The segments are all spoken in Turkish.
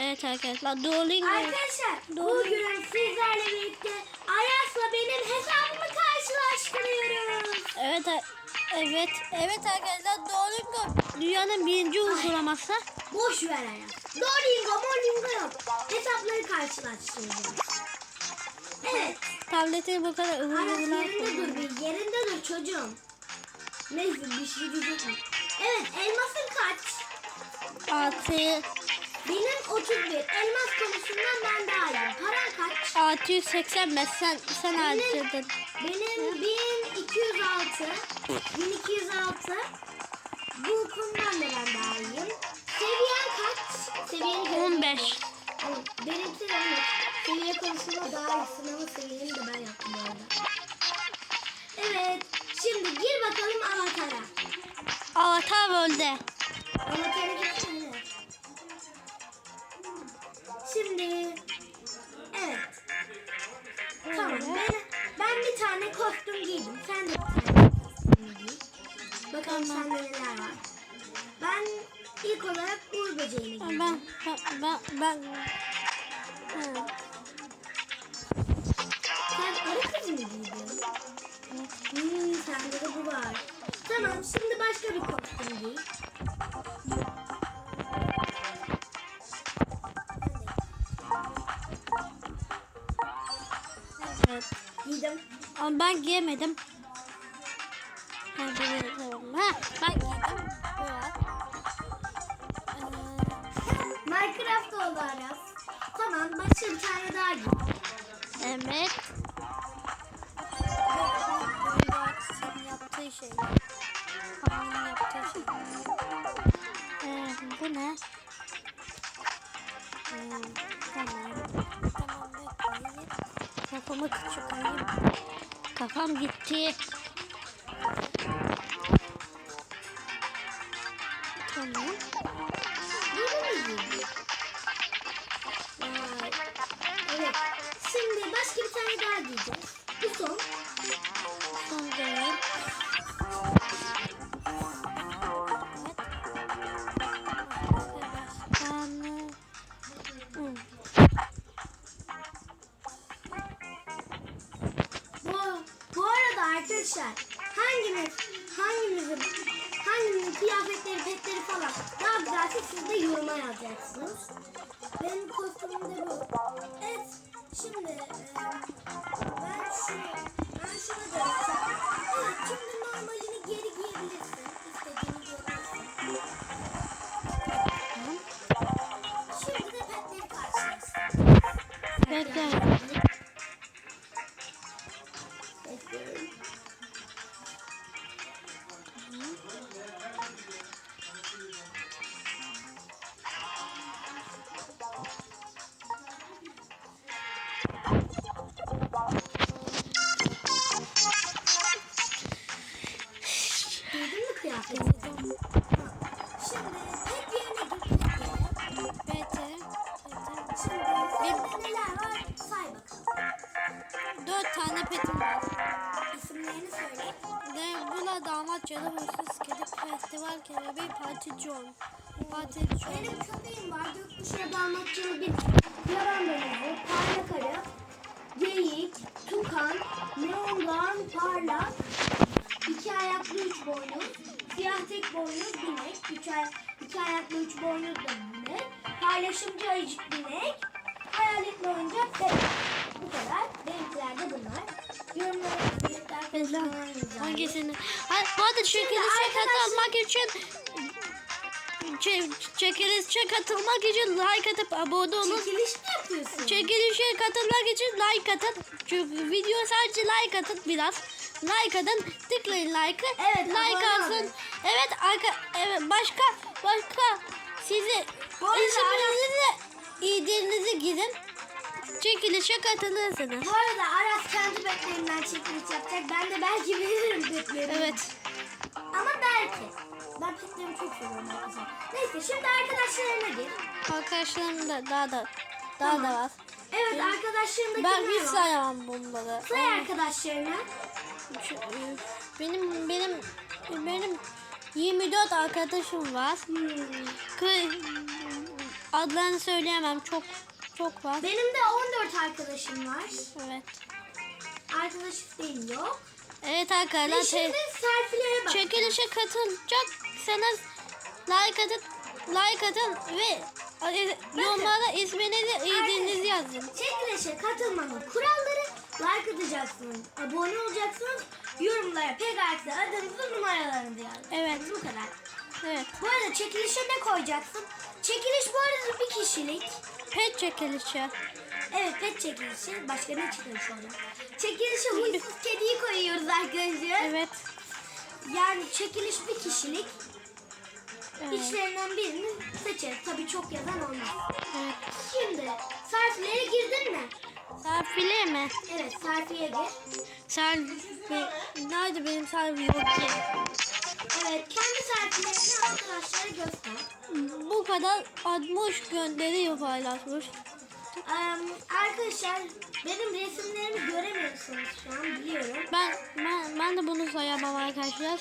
Evet arkadaşlar Duolingo. Arkadaşlar bugün sizlerle birlikte Ayas'la benim hesabımı karşılaştırıyoruz. Evet evet evet arkadaşlar Duolingo dünyanın birinci uygulaması. Boş ver Ayas. Dolingo molingo yok. Hesapları karşılaştıracağız. Evet. Tableti bu kadar Ayas uygulamalar yerinde dur bir yerinde dur çocuğum. Neyse bir şey diyecek mi? Evet elmasın kaç? Altı Benim 31. Elmas konusundan ben daha iyiyim. Paran kaç? 685 sen sen harcadın. Benim 1206. 1206. Bu konudan da ben daha iyiyim. Seviyen kaç? Seviyeni görelim. 15. Evet, benimki de evet. Seviye konusunda daha iyi. Sınavı seviyeni de ben yaptım bu arada. Evet. Şimdi gir bakalım avatara. Avatar World'e. Avatara Şimdi. Evet. Tamam. Ben, ben bir tane kostüm giydim. Sen de bir tane kostüm giy. Bakalım Tamam. sende neler var. Ben ilk olarak uğur böceğini giydim. Ben ben ben ben Ha, Ama ben giyemedim. Ha, böyle tamam. Ha, ben giydim. Ee, Minecraft oldu Aras. Tamam başka bir tane daha giy. evet. Senin yaptığı şey. Haminin yaptığı şey. Ee, bu ne? Ee, tamam. Tamam bekleyin. Kafamı çıkarayım. Kafam gitti. Falan daha güzelse siz de yoruma yazacaksınız. Benim kostümüm de bu. Evet. Parti John. Benim köpeğim var. Gökkuşağı damatçılı bir yaban domuzu, parlak arı, geyik, tukan, neongan, parlak, iki ayaklı üç boynuz, siyah tek boynuz binek, üç ay iki ayaklı üç boynuz da binek, paylaşımcı ayıcık binek, hayaletli oyuncak bebek. Bu kadar. Benimkiler de bunlar. Yorumlara hangisini? Ha, bu arada çekilişe katılmak için çe- çekilişe katılmak için like atıp abone olun. Çekiliş mi yapıyorsun? Çekilişe katılmak için like atın. Çünkü video sadece like atın biraz. Like atın. Tıklayın like'ı. Evet, like olun. Evet arka evet başka başka sizi arada isimlerinizi iğdenizi girin. Çekilişe katılırsınız. Bu arada Aras kendi betlerinden çekiliş yapacak. Ben de belki veririm betlerimi. Evet. Ama belki. Ben petlerimi çok seviyorum arkadaşlar. Neyse şimdi arkadaşlarına gir. Arkadaşlarım da daha da daha Tamam. da var. Evet arkadaşlarında Ben kimler hiç sayamam bunları. Say arkadaşlarına. Şu- Benim benim benim 24 arkadaşım var. Hmm. Adlarını söyleyemem. Çok çok var. Benim de 14 arkadaşım var. Evet. Arkadaş isteğim yok. Evet Ve arkadaşlar. şimdi te- selfie'lere bak. Çekilişe katılacaksanız like atın, like atın ve e, yorumlara isminizi, idinizi yazın. Çekilişe katılmanın kuralları like atacaksınız, abone olacaksınız, yorumlara PKX'de adınızı numaralarınızı yazın. Evet. Bu kadar. Evet. Bu arada çekilişe ne koyacaksın? Çekiliş bu arada bir kişilik. Pet çekilişi. Evet pet çekilişi. Başka ne çekiliş olacak? Çekilişe huysuz kediyi koyuyoruz arkadaşlar. Evet. Yani çekiliş bir kişilik. Evet. İçlerinden birini seçeriz. Tabii çok yazan olmaz. evet. Şimdi sarfilere girdin mi? Serpili mi? Evet sarfiye gir. Selfie. Nerede benim selfie yok ki? Evet kendi sarfilerini arkadaşlara göster. Bu kadar 60 gönderiyor paylaşmış. Em, arkadaşlar benim resimlerimi göremiyorsunuz şu an biliyorum. Ben, ben, ben de bunu sayamam arkadaşlar.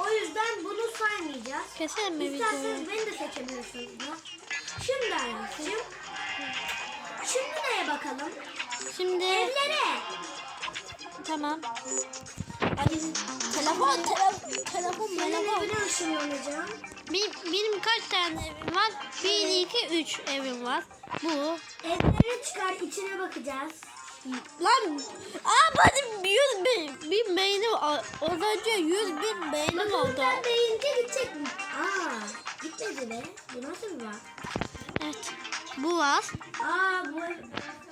O yüzden bunu saymayacağız. Keselim mi videoyu? İsterseniz beni de seçebilirsiniz da. Şimdi Ayşe'cim. Şimdi neye bakalım? Şimdi Evlere. tamam. Ay, telefon, telefon, telefon, telefon. evine ışınlanacağım. Benim, benim kaç tane evim var? 1, 2, 3 evim var. Bu. Evlere çıkar içine bakacağız. Lan aa benim 100 bin, bin beynim az önce 100 bin beynim Bakalım oldu. ben deyince gidecek mi? Aa gitmedi be. Bu nasıl bir var? Evet. Bu var. Aa bu.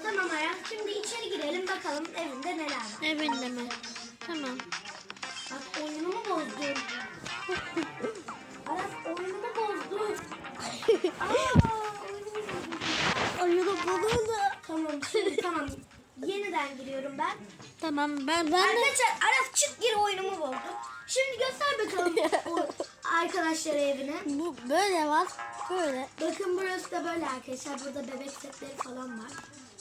Tamam Aras şimdi içeri girelim bakalım evinde neler var. Evinde mi? Tamam. Bak oyunumu bozdun. Aras oyunumu bozdun. Aa oyunumu bozdun. Ayını bulundu. Tamam şimdi tamam. Yeniden giriyorum ben. Tamam ben ben de Arkadaşlar Aras çık gir oyunumu bozdu. Şimdi göster bakalım arkadaşlar evine. bu böyle var. Böyle. Bakın burası da böyle arkadaşlar. Burada bebek setleri falan var.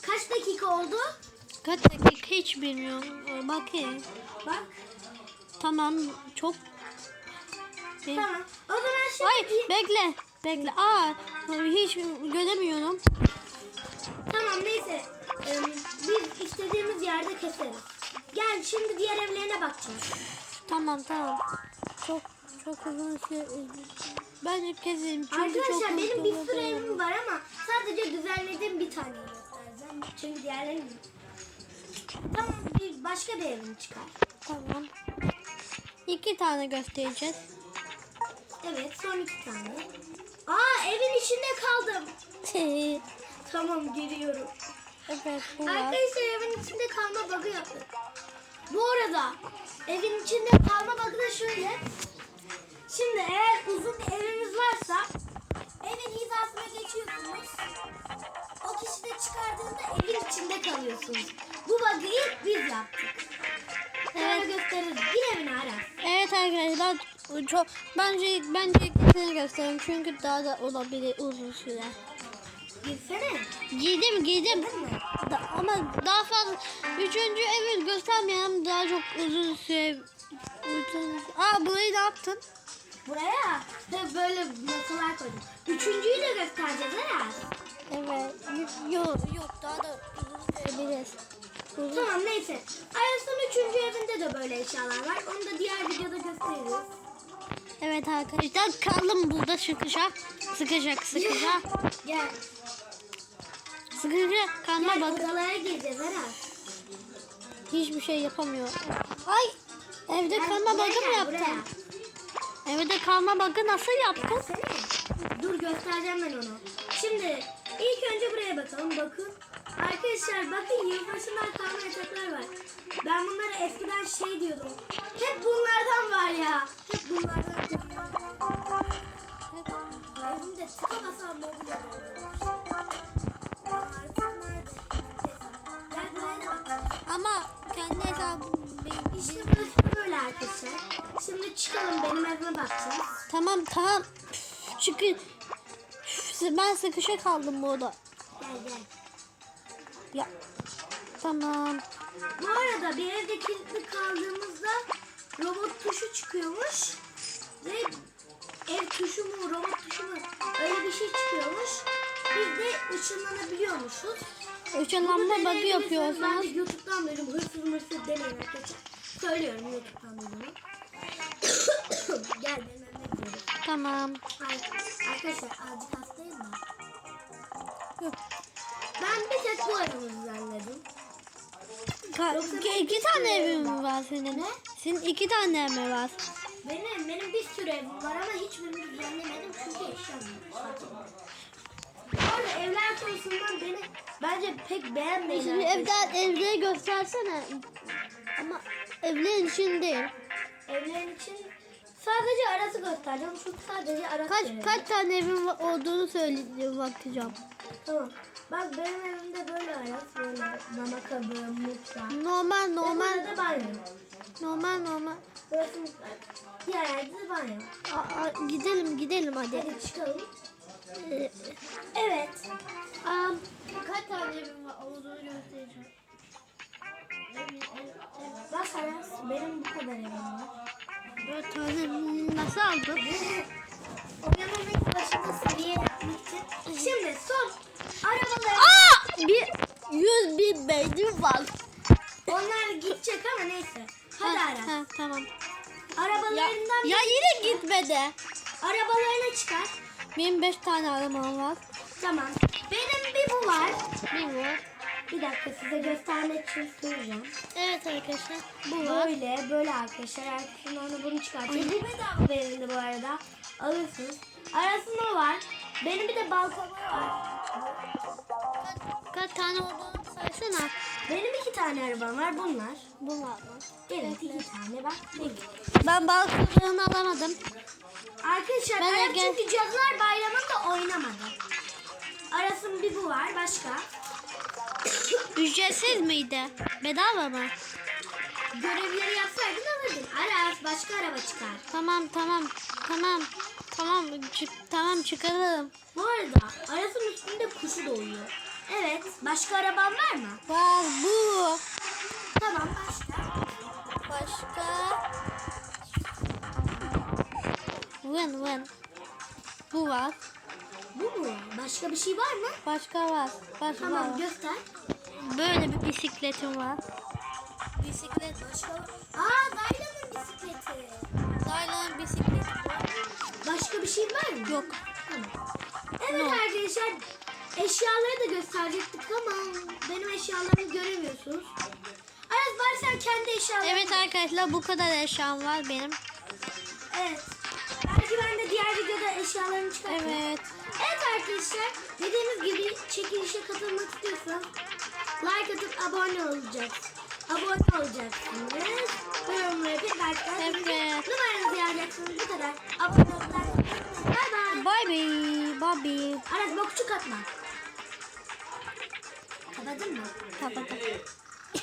Kaç dakika oldu? Kaç dakika hiç bilmiyorum. Ee, Bakayım. Bak. Tamam çok. Tamam. O zaman şimdi Ay bekle. Bekle. Aa hiç göremiyorum. Tamam neyse. Ee, biz istediğimiz yerde keseriz. Gel şimdi diğer evlerine bakacağız. Tamam tamam. Çok çok uzun süre. Ben hep gezeyim. Çünkü Arkadaşlar çok benim bir sürü evim var ama sadece düzenlediğim bir tane göstereceğim. Çünkü diğerlerini Tamam bir başka bir evim çıkar. Tamam. İki tane göstereceğiz. Evet son iki tane. Aa evin içinde kaldım. Tamam geliyorum. Evet bu var. Arkadaşlar evin içinde kalma bug'ı yaptık. Bu arada evin içinde kalma bug'ı da şöyle. Şimdi eğer uzun bir eviniz varsa evin hizasına geçiyorsunuz. O kişi de çıkardığında evin içinde kalıyorsunuz. Bu bug'ı ilk biz yaptık. Evet. gösteririz. Gir evine Aras. Evet arkadaşlar çok bence bence ikisini göstereyim çünkü daha da olabilir uzun süre. Girsene. Girdim girdim? Da- ama daha fazla üçüncü evi göstermeyelim daha çok uzun süre. Uzun... Aa burayı ne yaptın? Buraya da böyle masalar koydum. Üçüncüyü de göstereceğiz Aras. Evet. Yok yok daha da uzun sürebilir. Uzun. Tamam neyse. Ayas'ın üçüncü evinde de böyle eşyalar var. Onu da diğer videoda gösteririz. Evet arkadaşlar kaldım burada sıkışa. Sıkışa sıkışa. Gel. Sıkışa kalma Gel bak. odalara gireceğiz Aras. Hiçbir şey yapamıyor. Ay evde kalma buraya bakı mı yaptın? Evde kalma bakı nasıl yaptın? Gelsene. Dur göstereceğim ben onu. Şimdi ilk önce buraya bakalım. Bakın. Arkadaşlar bakın yılbaşından kalma yataklar var. Ben bunlara eskiden şey diyordum. Hep bunlardan var ya. Hep bunlardan. Tıka basan mobilya var. Artık Ama kendi hesabım benim. İşte böyle arkadaşlar. Şimdi çıkalım benim evime bakacağız. Tamam tamam. Üf, Çıkın. Üf, Ben sıkışa kaldım burada. Gel gel. Ya. Tamam. Bu arada bir evde kilitli kaldığımızda robot tuşu çıkıyormuş. Ve ev tuşu mu robot tuşu mu öyle ışınlanabiliyormuşuz. Işınlanma Bunu bakı deneyebilirsiniz. Ben de yapıyorsunuz. YouTube'dan duydum. Hırsız mırsız demeyin arkadaşlar. Söylüyorum YouTube'dan duyduğumu. Gel denemeye gidiyoruz. Tamam. Ay, arkadaşlar azıcık hastayım da. Yok. Ben bir tek bu aramı düzenledim. Ka- Yoksa iki, ben iki bir tane evim mi var senin? Ne? Senin iki tane mi var? Benim benim bir sürü evim var ama hiçbirini düzenlemedim çünkü eşyam yok. Bu arada evler konusundan beni bence pek beğenmeyin. Şimdi evden evleri göstersene. Ama evlerin için değil. Evlerin için sadece arası göstereceğim. Çünkü sadece arası Kaç verelim. kaç tane evin va- olduğunu söyleyeceğim bakacağım. Tamam. Bak benim evimde böyle aras, böyle mama kabı, mutfak. Normal Normal. normal de banyo. normal normal. Burası mutfak. Diğer yerde de banyo. Aa, gidelim gidelim hadi. Hadi çıkalım. Evet. Am, kaç tane olduğunu göstereceğim. Bak Aras, benim bu kadar evim var. Dört tane nasıl aldın? Oyunun ilk başında seviye yapmak için. Şimdi son arabaları. Aa! Bir yüz bin beynim var. Onlar gidecek ama neyse. Hadi Ha, Aras. ha, tamam. Ya, Arabalarından ya yine gitmedi. arabalarına çıkar. Benim beş tane arabam var. Tamam. Benim bir bu var. Bir var. Bir dakika size göstermek için süreceğim. Evet arkadaşlar. Bu var. Böyle böyle arkadaşlar. Arkadaşın onu bunu çıkartıyor. Bu bedava verildi bu arada. Alırsınız. Arasında var. Benim bir de balkonum var. Kaç tane olduğunu saysana. Benim iki tane arabam var. Bunlar. Bunlar var. Evet iki tane bak. Ben balkonlarını alamadım. Arkadaşlar Ben Arap çünkü Cadılar Bayramı'nda oynamadı. Aras'ın bir bu var. Başka. Ücretsiz miydi? Bedava mı? Görevleri yapsaydın alırdın. Aras başka araba çıkar. Tamam tamam. Tamam. Tamam çık tamam çıkarırım. Bu arada Aras'ın üstünde kuşu doğuyor. Evet. Başka araban var mı? Var bu. Tamam başka. Başka. Vın vın. Bu var. Bu mu? Başka bir şey var mı? Başka var. Başka Tamam var. göster. Böyle bir bisikletim var. Bisiklet. Başka Aa Dayla'nın bisikleti. Daylanın bisikleti var. Başka bir şey var mı? Yok. Tamam. Evet Yok. arkadaşlar eşyaları da gösterecektik ama benim eşyalarımı göremiyorsunuz. Aras bari sen kendi eşyalarını Evet arkadaşlar bu kadar eşyam var benim. Evet. Belki ben de diğer videoda eşyalarını çıkartırım. Evet. Evet arkadaşlar dediğimiz gibi çekilişe katılmak istiyorsanız like atıp abone olacaksınız. Abone olacaksınız. Yorumlara bir like Evet. Numaranızı yazacaksınız. Bu kadar. Abone olacaksınız. Bay bay. Bye bye. Bye bye. Aras bokçuk atma. Kapadın mı? Kapattım.